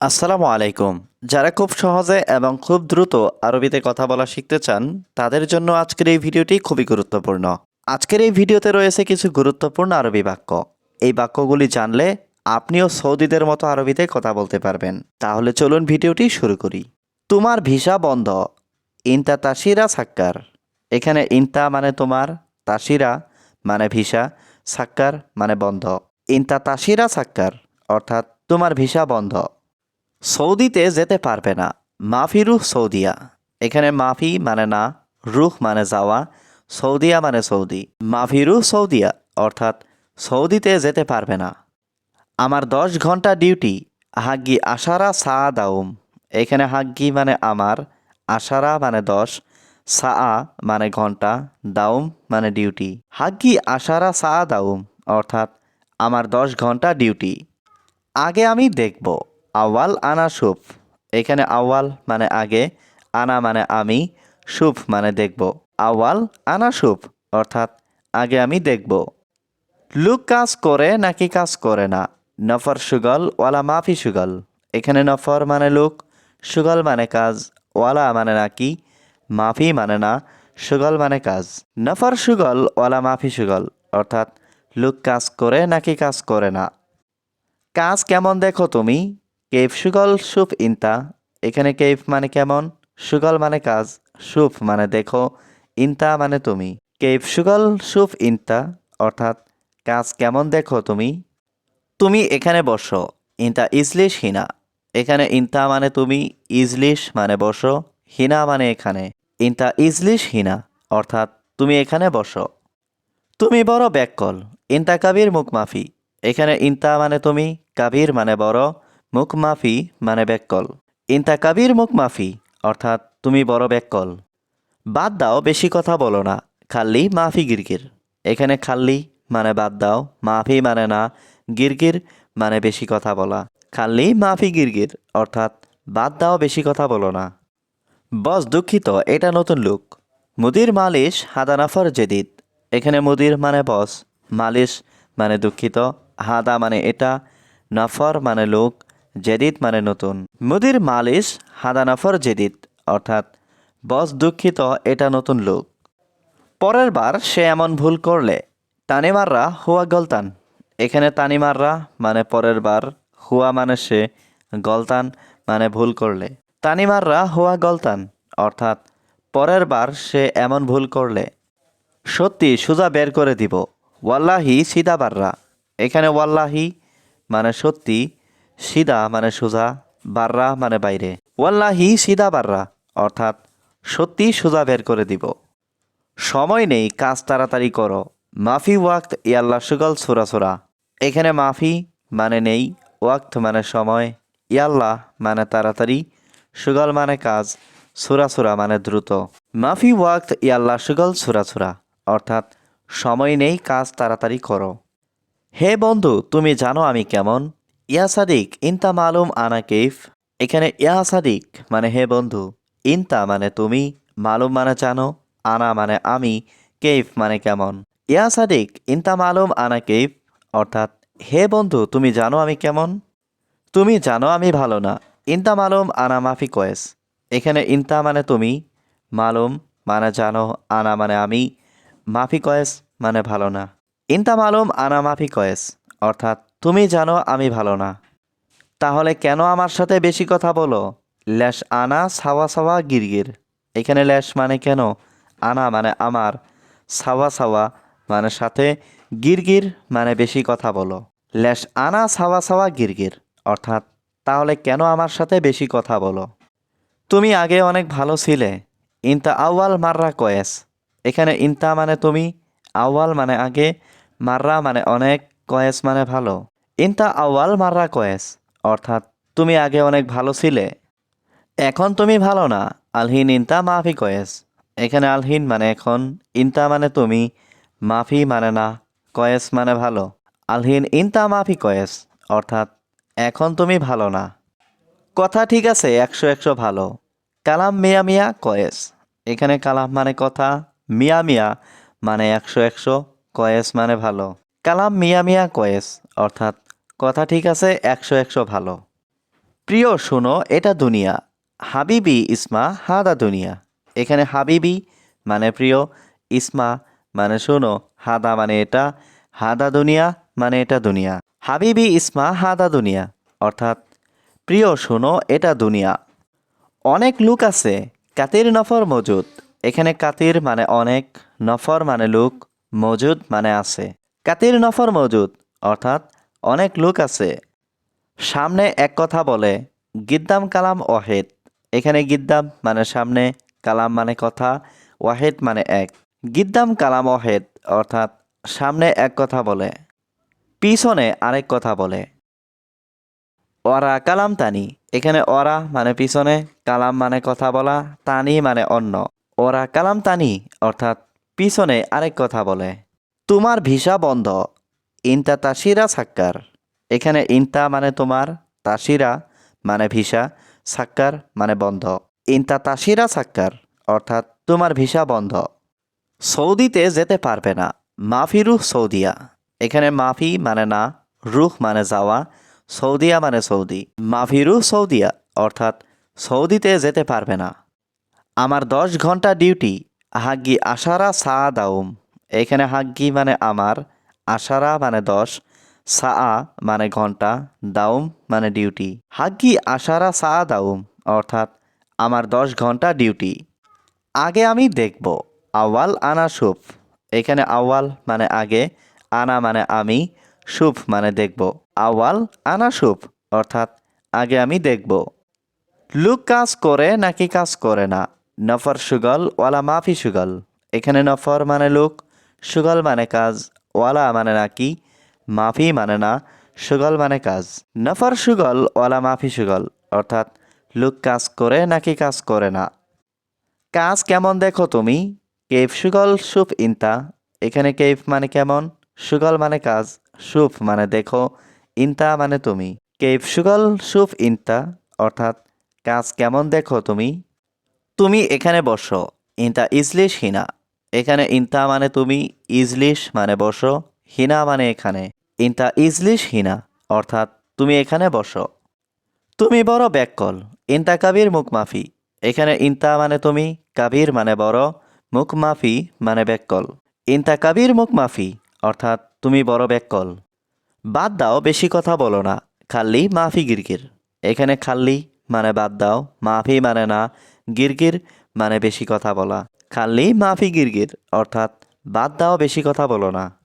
আসসালামু আলাইকুম। যারা খুব সহজে এবং খুব দ্রুত আরবিতে কথা বলা শিখতে চান, তাদের জন্য আজকের এই ভিডিওটি খুবই গুরুত্বপূর্ণ। আজকের এই ভিডিওতে রয়েছে কিছু গুরুত্বপূর্ণ আরবি বাক্য। এই বাক্যগুলি জানলে আপনিও সৌদিদের মতো আরবিতে কথা বলতে পারবেন। তাহলে চলুন ভিডিওটি শুরু করি। তোমার ভিসা বন্ধ। ইনতা তাসিরা সাক্কার। এখানে ইনতা মানে তোমার, তাসিরা মানে ভিসা, সাক্কার মানে বন্ধ। ইনতা তাসিরা সাক্কার, অর্থাৎ তোমার ভিসা বন্ধ। সৌদিতে যেতে পারবে না। মাফি রুহ সৌদিয়া। এখানে মাফি মানে না, রুহ মানে যাওয়া, সৌদিয়া মানে সৌদি। মাফি রুহ সৌদিয়া, অর্থাৎ সৌদিতে যেতে পারবে না। আমার দশ ঘণ্টা ডিউটি, হাগ্গি আশারা সা দাউম। এখানে হাগ্গি মানে আমার, আশারা মানে দশ, সা মানে ঘণ্টা, দাউম মানে ডিউটি। হাগ্গি আশারা সা দাউম, অর্থাৎ আমার দশ ঘণ্টা ডিউটি। আগে আমি দেখব। আওয়াল আনা সুফ এখানে আওয়াল মানে আগে, আনা মানে আমি সুফ মানে দেখব। আওয়াল আনা সুফ অর্থাৎ আগে আমি দেখব। লুক কাজ করে নাকি কাজ করে না? নফর সুগল, ওয়ালা মাফি সুগল। এখানে নফর মানে লুক, সুগল মানে কাজ, ওয়ালা মানে নাকি, মাফি মানে না, সুগল মানে কাজ। নফর সুগল, ওয়ালা মাফি সুগল, অর্থাৎ লুক কাজ করে নাকি কাজ করে না? কাজ কেমন দেখো তুমি? কেফ সুগল সুফ ইনতা। এখানে কেফ মানে কেমন? সুগল মানে কাজ, সুফ মানে দেখো, ইনতা মানে তুমি। কেফ সুগল সুফ ইনতা, অর্থাৎ কাজ কেমন দেখো তুমি? তুমি এখানে বসো, ইনতা ইজলিশ হিনা। এখানে ইনতা মানে তুমি, ইজলিশ মানে বসো, হিনা মানে এখানে। ইনতা ইজলিশ হিনা, অর্থাৎ তুমি এখানে বসো। তুমি বড় ব্যাককল, ইনতা কাবির মুখ মাফি। এখানে ইনতা মানে তুমি, কাবির মানে বড় মুখ মাফি মানে ব্যাককল ইনতা কাবির মুখ মাফি অর্থাৎ তুমি বড় ব্যাককল বাদ দাও, বেশি কথা বলো না। খাল্লি মাফি গিরগির। এখানে খাল্লি মানে বাদ দাও, মাফি মানে না। গিরগির মানে বেশি কথা বলা। খাল্লি মাফি গিরগির, অর্থাৎ বাদ দাও, বেশি কথা বলো না। বস দুঃখিত, এটা নতুন লুক। মুদির মালিশ হাদানাফর জেদিদ। এখানে মুদির মানে বস, মালিশ মানে দুঃখিত, হাদা মানে এটা, নফর মানে লোক জেদিদ মানে নতুন। মুদির মালিশ হাদানাফর জেদিদ অর্থাৎ, বস দুঃখিত, এটা নতুন লোক। পরের বার সে এমন ভুল করলে, তানিমাররা হুয়া গলতান। এখানে তানিমাররা মানে পরের বার, হুয়া মানে সে, গলতান মানে ভুল করলে। তানিমাররা হুয়া গলতান, অর্থাৎ, পরের বার সে এমন ভুল করলে। সত্যি সুজা বের করে দিব। ওয়াল্লাহি সিদা বাররা এখানে ওয়াল্লাহি মানে সত্যি সিদা মানে সোজা, বাররা মানে বাইরে। ওয়াল্লাহি সিদা বাররা, অর্থাৎ সত্যি সোজা বের করে দিব। সময় নেই, কাজ তাড়াতাড়ি করো। মাফি ওয়াক্ত ইয়াল্লা সুগল সুরা সুরা। এখানে মাফি মানে নেই, ওয়াক্ত মানে সময় ইয়াল্লাহ মানে তাড়াতাড়ি, সুগল মানে কাজ, সুরা সুরা মানে দ্রুত। মাফি ওয়াক্ত ইয়াল্লা সুগল সুরা সুরা, অর্থাৎ সময় নেই, কাজ তাড়াতাড়ি করো। হে বন্ধু, তুমি জানো আমি কেমন? ইয়া সাদিক, ইনতা মালুম আনা কেফ এখানে ইয়া সাদিক মানে হে বন্ধু, ইনতা মানে তুমি, মালুম মানে জানো, আনা মানে আমি কেফ মানে কেমন? ইয়া সাদিক, ইনতা মালুম আনা কেফ অর্থাৎ, হে বন্ধু, তুমি জানো আমি কেমন? তুমি জানো আমি ভালো না, ইনতা মালুম আনা মাফি কয়েস। এখানে ইনতা মানে তুমি, মালুম মানে জানো, আনা মানে আমি, মাফি কয়েস মানে ভালো না। ইনতা মালুম আনা মাফি কয়েস, অর্থাৎ তুমি জানো আমি ভালো না। তাহলে কেন আমার সাথে বেশি কথা বলো? ল্যাশ আনা, সাওয়া সাওয়া, গিরগির। এখানে ল্যাশ মানে কেন? আনা মানে আমার। সাওয়া সাওয়া মানে সাথে, গিরগির মানে বেশি কথা বলো। ল্যাশ আনা, সাওয়া সাওয়া, গিরগির। অর্থাৎ, তাহলে কেন আমার সাথে বেশি কথা বলো? তুমি আগে অনেক ভালো ছিলে। ইনতা আউয়াল মাররা কয়েস। এখানে ইনতা মানে তুমি, আউয়াল মানে আগে, মাররা মানে অনেক কয়েস মানে ভালো। ইনতা আওয়াল মাররা কয়েস, অর্থাৎ তুমি আগে অনেক ভালো ছিলে। এখন তুমি ভালো না, আলহিন ইনতা মাফি কয়েস। এখানে আলহিন মানে এখন, ইনতা মানে তুমি, মাফি মানে না, কয়েস মানে ভালো। আলহিন ইনতা মাফি কয়েস, অর্থাৎ এখন তুমি ভালো না। কথা ঠিক আছে, একশো একশো ভালো। কালাম মিয়া মিয়া কয়েস। এখানে কালাম মানে কথা, মিয়া মিয়া মানে একশো একশো, কয়েস মানে ভালো। কালাম মিয়া মিয়া কয়েস, অর্থাৎ কথা ঠিক আছে, একশো একশো ভালো। প্রিয়, শোনো, এটা দুনিয়া। হাবিবি ইসমা, হাদা দুনিয়া। এখানে হাবিবি মানে প্রিয়, ইসমা মানে শোনো, হাদা মানে এটা, হাদা দুনিয়া মানে এটা দুনিয়া। হাবিবি ইসমা, হাদা দুনিয়া, অর্থাৎ প্রিয়, শোনো, এটা দুনিয়া। অনেক লোক আছে, কাতির নফর মজুদ। এখানে কাতির মানে অনেক, নফর মানে লোক, মজুদ মানে আছে। কাতির নফর মজুদ, অর্থাৎ অনেক লোক আছে। সামনে এক কথা বলে, গিদ্দাম কালাম ওয়াহেদ। এখানে গিদ্দাম মানে সামনে, কালাম মানে কথা, ওয়াহেদ মানে এক। গিদ্দাম কালাম ওয়াহেদ, অর্থাৎ সামনে এক কথা বলে, পিছনে আরেক কথা বলে। ওরা কালাম তানি, এখানে ওরা মানে পিছনে, কালাম মানে কথা বলা, তানি মানে অন্য। ওরা কালাম তানি, অর্থাৎ পিছনে আরেক কথা বলে। তোমার ভিসা বন্ধ। ইনতা তাসিরা সাক্কার। এখানে ইনতা মানে তোমার, তাসিরা মানে ভিসা, সাক্কার মানে বন্ধ। ইনতা তাসিরা সাক্কার, অর্থাৎ তোমার ভিসা বন্ধ। সৌদিতে যেতে পারবে না। মাফি রুহ সৌদিয়া। এখানে মাফি মানে না, রুহ মানে যাওয়া, সৌদিয়া মানে সৌদি। মাফি রুহ সৌদিয়া, অর্থাৎ সৌদিতে যেতে পারবে না। আমার দশ ঘণ্টা ডিউটি, হাগ্গি আশারা সা দাউম এখানে হাগ্গি মানে আমার, আশারা মানে দশ সা মানে ঘণ্টা, দাউম মানে ডিউটি। হাগ্গি, আশারা সা দাউম, অর্থাৎ আমার দশ ঘণ্টা ডিউটি। আগে আমি দেখব, আওয়াল, আনা সুফ এখানে আওয়াল মানে আগে, আনা মানে আমি সুফ মানে দেখব। আওয়াল, আনা সুফ অর্থাৎ আগে আমি দেখব। লুক কাজ করে নাকি কাজ করে না? নফর সুগল, ওয়ালা মাফি সুগল। এখানে নফর মানে লোক সুগল মানে কাজ, ওয়ালা মানে নাকি, মাফি মানে না, সুগল মানে কাজ। নফর সুগল, ওয়ালা মাফি সুগল, অর্থাৎ লোক কাজ করে নাকি কাজ করে না। কাজ কেমন দেখো তুমি? কেফ সুগল, সুফ ইনতা। এখানে কেফ মানে কেমন? সুগল মানে কাজ, সুফ মানে দেখো, ইনতা মানে তুমি। কেফ সুগল, সুফ ইনতা, অর্থাৎ কাজ কেমন দেখো তুমি? তুমি এখানে বসো। ইনতা ইজলিশ হিনা। এখানে ইনতা মানে তুমি ইজলিশ মানে বসো, হিনা মানে এখানে। ইনতা ইজলিশ, হিনা, অর্থাৎ তুমি এখানে বসো। তুমি বড় ব্যাককল, ইনতা কাবির, মুখ মাফি। এখানে ইনতা মানে তুমি কাবির মানে বড়, মুখ মাফি মানে ব্যাককল। ইনতা কাবির, মুখ মাফি, অর্থাৎ তুমি বড় ব্যাককল। বাদ দাও, বেশি কথা বলো না। খাল্লি, মাফি, গিরগির। এখানে খাল্লি মানে বাদ দাও, মাফি মানে না, গিরগির মানে বেশি কথা বলা। খাল্লি মাফি গিরগির, অর্থাৎ বাদ দাও বেশি কথা বলো না।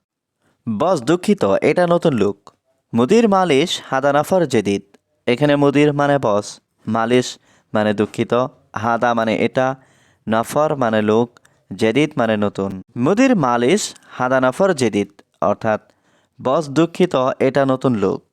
বস দুঃখিত, এটা নতুন লুক। মুদির মালিশ হাদানাফর জেদিদ। এখানে মুদির মানে বস, মালিশ মানে দুঃখিত, হাদা মানে এটা, নফর মানে লোক, জেদিদ মানে নতুন। মুদির মালিশ হাদানাফর জেদিদ, অর্থাৎ বস দুঃখিত, এটা নতুন লোক।